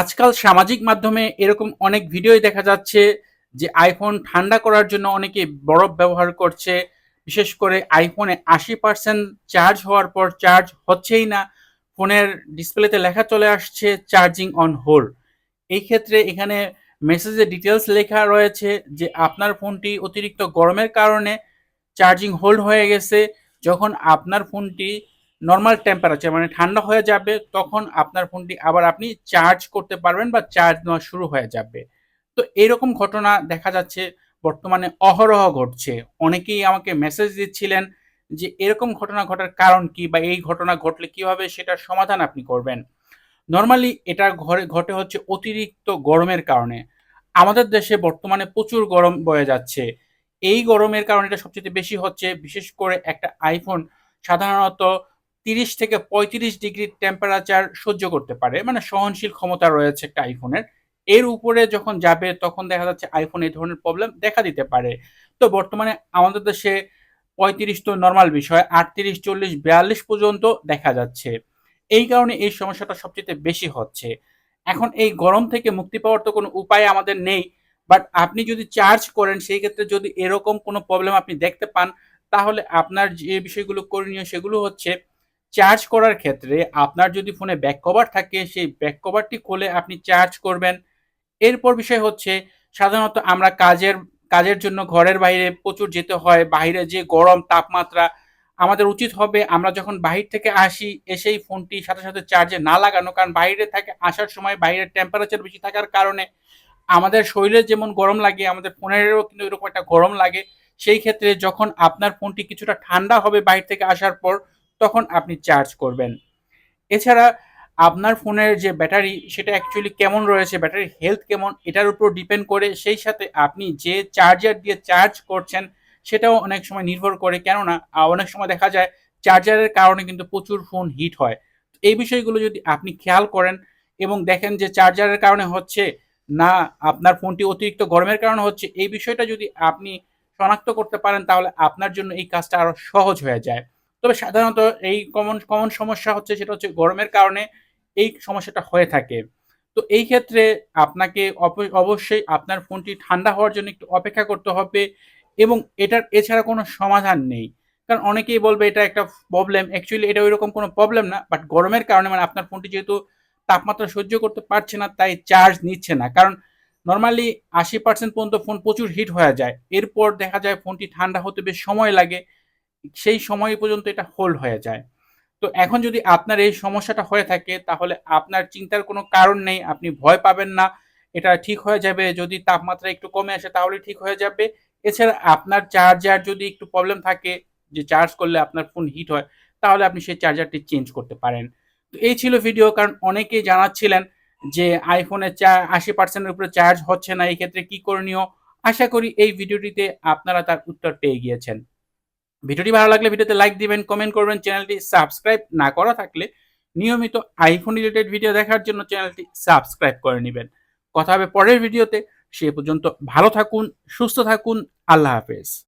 আজকাল সামাজিক মাধ্যমে এরকম অনেক ভিডিওই দেখা যাচ্ছে যে আইফোন ঠান্ডা করার জন্য অনেকে বরফ ব্যবহার করছে। বিশেষ করে আইফোনে আশি পার্সেন্ট চার্জ হওয়ার পর চার্জ হচ্ছেই না। ফোনের ডিসপ্লেতে লেখা চলে আসছে চার্জিং অন হোল্ড এই ক্ষেত্রে এখানে মেসেজে ডিটেলস লেখা রয়েছে যে আপনার ফোনটি অতিরিক্ত গরমের কারণে চার্জিং হোল্ড হয়ে গেছে। যখন আপনার ফোনটি নর্মাল টেম্পারেচার মানে ঠান্ডা হয়ে যাবে, তখন আপনার ফোনটি আবার আপনি চার্জ করতে পারবেন বা চার্জ নেওয়া শুরু হয়ে যাবে। তো এরকম ঘটনা দেখা যাচ্ছে, বর্তমানে অহরহ ঘটছে। অনেকেই আমাকে মেসেজ দিচ্ছিলেন যে, এরকম ঘটনা ঘটার কারণ কি বা এই ঘটনা ঘটলে কীভাবে সেটার সমাধান আপনি করবেন? নর্মালি এটা ঘরে, ঘটে হচ্ছে অতিরিক্ত গরমের কারণে। আমাদের দেশে বর্তমানে প্রচুর গরম বয়ে যাচ্ছে। এই গরমের কারণে এটা সবচেয়ে বেশি হচ্ছে। বিশেষ করে একটা আইফোন সাধারণত তিরিশ থেকে পঁয়ত্রিশ ডিগ্রি টেম্পারেচার সহ্য করতে পারে। মানে সহনশীল ক্ষমতা রয়েছে একটা আইফোনের এর উপরে যখন যাবে, তখন দেখা যাচ্ছে আইফোন এই ধরনের প্রবলেম দেখা দিতে পারে। তো বর্তমানে আমাদের দেশে পঁয়ত্রিশ তো নর্মাল বিষয়, আটত্রিশ, চল্লিশ, বিয়াল্লিশ পর্যন্ত দেখা যাচ্ছে। এই কারণে এই সমস্যাটা সবচেয়ে বেশি হচ্ছে। এখন এই গরম থেকে মুক্তি পাওয়ার তো কোনো উপায় আমাদের নেই। বাট আপনি যদি চার্জ করেন, সেই ক্ষেত্রে যদি এরকম কোনো প্রবলেম আপনি দেখতে পান, তাহলে আপনার যে বিষয়গুলো করণীয় সেগুলো হচ্ছে চার্জ করার ক্ষেত্রে আপনার যদি ফোনে ব্যাক কভার থাকে, সেই ব্যাক কভারটি খুলে আপনি চার্জ করবেন। এরপর বিষয় হচ্ছে, সাধারণত আমরা কাজের কাজের জন্য ঘরের বাইরে প্রচুর যেতে হয় বাইরে যে গরম তাপমাত্রা, আমাদের উচিত হবে আমরা যখন বাহির থেকে আসি, এসেই ফোনটি সাথে সাথে চার্জে না লাগানো, কারণ বাইরে থেকে, আসার সময় বাইরের টেম্পারেচার বেশি থাকার কারণে আমাদের শরীরে যেমন গরম লাগে, আমাদের ফোনেরও কিন্তু এরকম একটা গরম লাগে। সেই ক্ষেত্রে যখন আপনার ফোনটি কিছুটা ঠান্ডা হবে বাইরে থেকে আসার পর তখন আপনি চার্জ করবেন। এছাড়া আপনার ফোনের যে ব্যাটারি, সেটা অ্যাকচুয়ালি কেমন রয়েছে, ব্যাটারির হেলথ কেমন, এটার উপর ডিপেন্ড করে সেই সাথে আপনি যে চার্জার দিয়ে চার্জ করছেন, সেটাও অনেক সময় নির্ভর করে। কেননা অনেক সময় দেখা যায় চার্জারের কারণে কিন্তু প্রচুর ফোন হিট হয়। এই বিষয়গুলো যদি আপনি খেয়াল করেন এবং দেখেন যে চার্জারের কারণে হচ্ছে, না, আপনার ফোনটি অতিরিক্ত গরমের কারণে হচ্ছে, এই বিষয়টা যদি আপনি শনাক্ত করতে পারেন, তাহলে আপনার জন্য এই কাজটা আরও সহজ হয়ে যায়। তবে সাধারণত এই কমন কমন সমস্যা হচ্ছে সেটা হচ্ছে গরমের কারণে এই সমস্যাটা হয়ে থাকে। তো এই ক্ষেত্রে আপনাকে অবশ্যই আপনার ফোনটি ঠান্ডা হওয়ার জন্য একটু অপেক্ষা করতে হবে এবং এটার এছাড়া কোনো সমাধান নেই। কারণ অনেকেই বলবে এটা একটা প্রবলেম অ্যাকচুয়ালি এটা ওইরকম কোনো প্রবলেম না বাট গরমের কারণে মানে আপনার ফোনটি যেহেতু তাপমাত্রা সহ্য করতে পারছে না, তাই চার্জ নিচ্ছে না। কারণ নর্মালি আশি পার্সেন্ট পর্যন্ত ফোন প্রচুর হিট হয়ে যায়। এরপর দেখা যায় ফোনটি ঠান্ডা হতে বেশ সময় লাগে। সেই সময় পর্যন্ত এটা হোল্ড হয়ে যায়। তো এখন যদি আপনার এই সমস্যাটা হয়ে থাকে, তাহলে আপনার চিন্তার কোনো কারণ নেই, আপনি ভয় পাবেন না, এটা ঠিক হয়ে যাবে। যদি তাপমাত্রা একটু কমে আসে, তাহলে ঠিক হয়ে যাবে। এছাড়া আপনার চার্জার যদি একটু প্রবলেম থাকে, যে চার্জ করলে আপনার ফোন হিট হয়, তাহলে আপনি সেই চার্জারটি চেঞ্জ করতে পারেন। তো এই ছিল ভিডিও কারণ অনেকেই জানাচ্ছিলেন যে আইফোনে চা, আশি পার্সেন্টের উপরে চার্জ হচ্ছে না এই ক্ষেত্রে কি করণীয়? আশা করি এই ভিডিওটিতে আপনারা তার উত্তর পেয়ে গিয়েছেন ভিডিওটি ভালো লাগলে ভিডিওতে লাইক দিবেন কমেন্ট করবেন চ্যানেলটি সাবস্ক্রাইব না করা থাকলে নিয়মিত আইফোন রিলেটেড ভিডিও দেখার জন্য চ্যানেলটি সাবস্ক্রাইব করে নেবেন। কথা হবে পরের ভিডিওতে সে পর্যন্ত ভালো থাকুন, সুস্থ থাকুন, আল্লাহ হাফেজ।